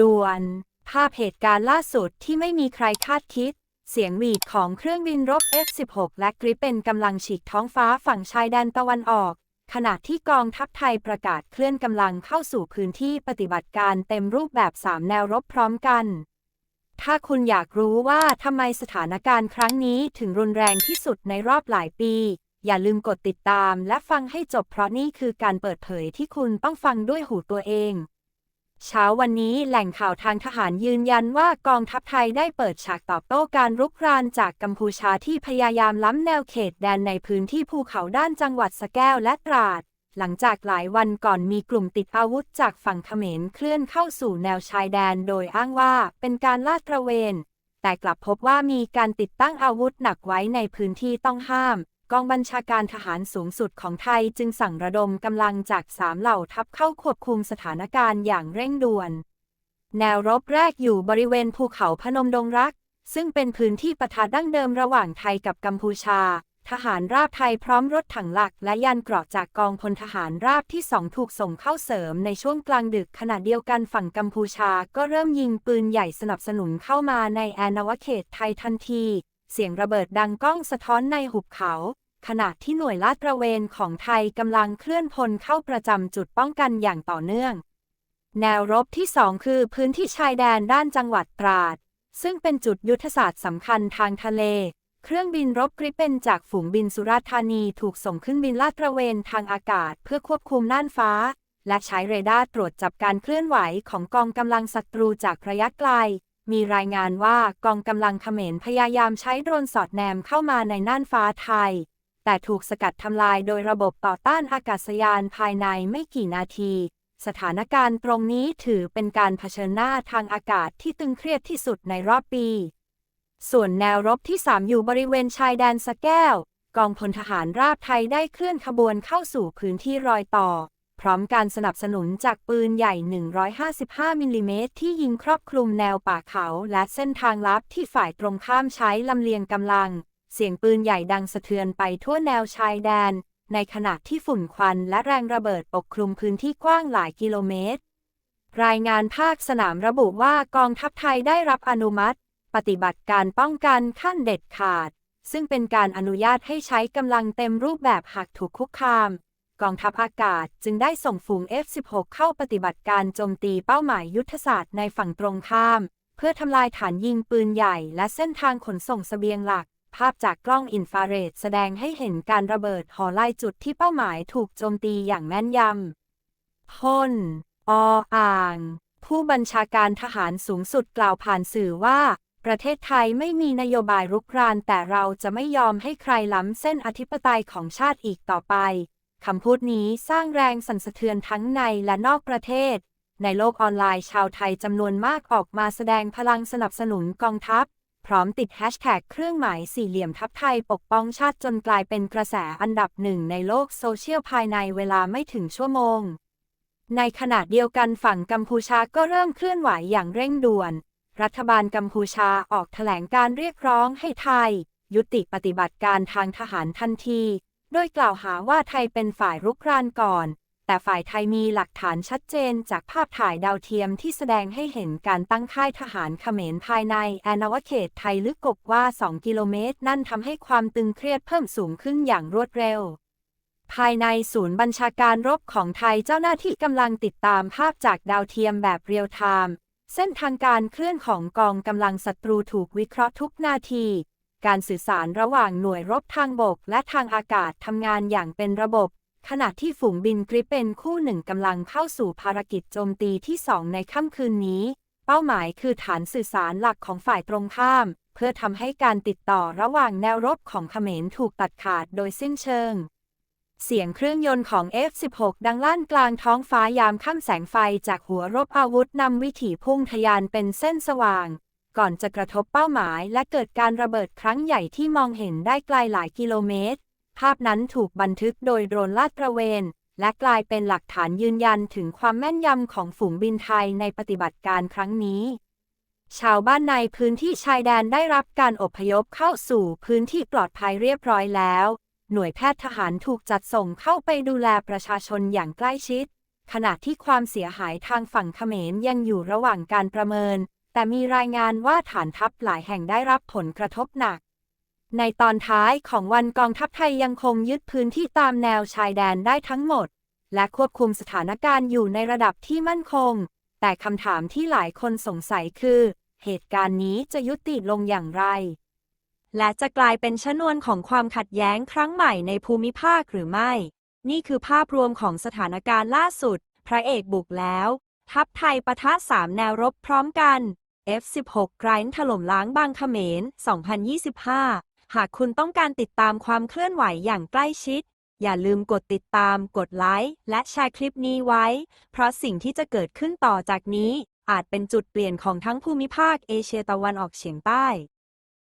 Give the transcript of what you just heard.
ด่วน ภาพเหตุการณ์ล่าสุดที่ไม่มีใครคาดคิด เสียงหวีดของเครื่องบินรบ F-16 และกริปเป็นกำลังฉีกท้องฟ้าฝั่งชายแดนตะวันออก ขณะที่กองทัพไทยประกาศเคลื่อนกำลังเข้าสู่พื้นที่ปฏิบัติการเต็มรูปแบบ 3 แนวรบพร้อมกัน ถ้าคุณอยากรู้ว่าทำไมสถานการณ์ครั้งนี้ถึงรุนแรงที่สุดในรอบหลายปีอย่าลืมกดติดตามและฟังให้จบเพราะนี่คือการเปิดเผยที่คุณต้องฟังด้วยหูตัวเอง เช้าวันนี้แหล่งข่าวทางทหารยืนยันว่ากองทัพไทยได้เปิดฉากตอบโต้การรุกรานจากกัมพูชาที่พยายามล้ำแนวเขตแดนในพื้นที่ภูเขาด้านจังหวัดสแก้วและตราด หลังจากหลายวันก่อนมีกลุ่มติดอาวุธจากฝั่งเขมรเคลื่อนเข้าสู่แนวชายแดนโดยอ้างว่าเป็นการลาดตระเวน แต่กลับพบว่ามีการติดตั้งอาวุธหนักไว้ในพื้นที่ต้องห้าม กองบัญชาการทหารสูงสุดของไทยจึงสั่งระดมกำลังจากสามเหล่าทัพเข้าควบคุมสถานการณ์อย่างเร่งด่วน แนวรบแรกอยู่บริเวณภูเขาพนมดงรัก ซึ่งเป็นพื้นที่ปะทะดั้งเดิมระหว่างไทยกับกัมพูชา ทหารราบไทยพร้อมรถถังหลักและยานเกราะจากกองพลทหารราบที่สองถูกส่งเข้าเสริมในช่วงกลางดึกขณะเดียวกันฝั่งกัมพูชาก็เริ่มยิงปืนใหญ่สนับสนุนเข้ามาในแอนนาวเขตไทยทันที เสียงระเบิดดังก้องสะท้อนในหุบเขา ขณะที่หน่วยลาดตระเวนของไทยกำลังเคลื่อนพลเข้าประจำจุดป้องกันอย่างต่อเนื่อง แนวรบที่สองคือพื้นที่ชายแดนด้านจังหวัดตราด ซึ่งเป็นจุดยุทธศาสตร์สำคัญทางทะเล เครื่องบินรบกริปเป็นจากฝูงบินสุราษฎร์ธานีถูกส่งขึ้นบินลาดตระเวนทางอากาศเพื่อควบคุมน่านฟ้า และใช้เรดาร์ตรวจจับการเคลื่อนไหวของกองกำลังศัตรูจากระยะไกล มีรายงานว่ากองกำลังเขมรพยายามใช้โดรนสอดแนมเข้ามาในน่านฟ้าไทย แต่ถูกสกัดทำลายโดยระบบต่อต้านอากาศยานภายในไม่กี่นาที สถานการณ์ตรงนี้ถือเป็นการเผชิญหน้าทางอากาศที่ตึงเครียดที่สุดในรอบปี ส่วนแนวรบที่ 3 อยู่บริเวณชายแดนสะแก้ว กองพลทหารราบไทยได้เคลื่อนขบวนเข้าสู่พื้นที่รอยต่อ พร้อมการสนับสนุนจากปืนใหญ่ 155 มิลลิเมตรที่ยิงครอบคลุมแนวป่าเขาและเส้นทางลับที่ฝ่ายตรงข้ามใช้ลำเลียงกำลัง เสียงปืนใหญ่ดังสะเทือนไปทั่วแนวชายแดน ในขณะที่ฝุ่นควันและแรงระเบิดปกคลุมพื้นที่กว้างหลายกิโลเมตร รายงานภาคสนามระบุว่ากองทัพไทยได้รับอนุมัติ ปฏิบัติการป้องกันขั้นเด็ดขาด ซึ่งเป็นการอนุญาตให้ใช้กำลังเต็มรูปแบบหากถูกคุกคาม กองทัพอากาศจึงได้ส่งฝูง F-16 เข้าปฏิบัติการโจมตีเป้าหมายยุทธศาสตร์ในฝั่งตรงข้าม เพื่อทำลายฐานยิงปืนใหญ่และเส้นทางขนส่งเสบียงหลัก ภาพจากกล้องอินฟราเรดแสดงให้เห็นการระเบิดหอไล่จุดที่เป้าหมายถูกโจมตีอย่างแม่นยำพลออ่าง ผู้บัญชาการทหารสูงสุดกล่าวผ่านสื่อว่าประเทศไทยไม่มีนโยบายรุกรานแต่เราจะไม่ยอมให้ใครล้ำเส้นอธิปไตยของชาติอีกต่อไป คำพูดนี้สร้างแรงสั่นสะเทือนทั้งในและนอกประเทศ ในโลกออนไลน์ชาวไทยจำนวนมากออกมาแสดงพลังสนับสนุนกองทัพ พร้อมติดแฮชแท็กเครื่องหมายสี่เหลี่ยมทัพไทยปกป้องชาติจนกลายเป็นกระแสอันดับหนึ่งในโลกโซเชียลภายในเวลาไม่ถึงชั่วโมง ในขณะเดียวกันฝั่งกัมพูชาก็เริ่มเคลื่อนไหวอย่างเร่งด่วน รัฐบาลกัมพูชาออกแถลงการเรียกร้องให้ไทย ยุติปฏิบัติการทางทหารทันที โดยกล่าวหาว่าไทยเป็นฝ่ายรุกรานก่อน แต่ฝ่ายไทยมีหลักฐานชัดเจนจากภาพถ่ายดาวเทียมที่แสดงให้เห็นการตั้งค่ายทหารเขมรภายในแอนนาวเขตไทยลึกกบว่า 2 กิโลเมตร นั่นทำให้ความตึงเครียดเพิ่มสูงขึ้นอย่างรวดเร็วภายในศูนย์บัญชาการรบของไทยเจ้าหน้าที่กำลังติดตามภาพจากดาวเทียมแบบเรียลไทม์เส้นทางการเคลื่อนของกองกำลังศัตรูถูกวิเคราะห์ทุกนาที การสื่อสารระหว่างหน่วยรบทางบกและทางอากาศทำงานอย่างเป็นระบบ ขณะที่ฝูงบินกริปเป็นคู่หนึ่งกำลังเข้าสู่ภารกิจโจมตีที่สองในค่ำคืนนี้ เป้าหมายคือฐานสื่อสารหลักของฝ่ายตรงข้าม เพื่อทำให้การติดต่อระหว่างแนวรบของเขมรถูกตัดขาดโดยสิ้นเชิง เสียงเครื่องยนต์ของ F-16 ดังลั่นกลางท้องฟ้ายามค่ำแสงไฟจากหัวรบอาวุธนำวิถีพุ่งทะยานเป็นเส้นสว่าง ก่อนจะกระทบเป้าหมาย และเกิดการระเบิดครั้งใหญ่ที่มองเห็นได้ไกลหลายกิโลเมตร ภาพนั้นถูกบันทึกโดยโดรนลาดตระเวน และกลายเป็นหลักฐานยืนยันถึงความแม่นยำของฝูงบินไทยในปฏิบัติการครั้งนี้ ชาวบ้านในพื้นที่ชายแดนได้รับการอพยพเข้าสู่พื้นที่ปลอดภัยเรียบร้อยแล้ว หน่วยแพทย์ทหารถูกจัดส่งเข้าไปดูแลประชาชนอย่างใกล้ชิดขณะที่ความเสียหายทางฝั่งเขมรยังอยู่ระหว่างการประเมิน แต่มีรายงานว่าฐานทัพหลายแห่งได้รับผลกระทบหนัก ในตอนท้ายของวันกองทัพไทยยังคงยึดพื้นที่ตามแนวชายแดนได้ทั้งหมด และควบคุมสถานการณ์อยู่ในระดับที่มั่นคง แต่คำถามที่หลายคนสงสัยคือ เหตุการณ์นี้จะยุติลงอย่างไร และจะกลายเป็นชนวนของความขัดแย้งครั้งใหม่ในภูมิภาคหรือไม่ นี่คือภาพรวมของสถานการณ์ล่าสุด พระเอกบุกแล้ว ทัพไทยปะทะสามแนวรบพร้อมกัน F16 ไกรน์ถล่มล้างบางเขมร 2025 หากคุณต้องการติดตามความเคลื่อนไหวอย่างใกล้ชิด อย่าลืมกดติดตาม กดไลค์ และแชร์คลิปนี้ไว้ เพราะสิ่งที่จะเกิดขึ้นต่อจากนี้ อาจเป็นจุดเปลี่ยนของทั้งภูมิภาคเอเชียตะวันออกเฉียงใต้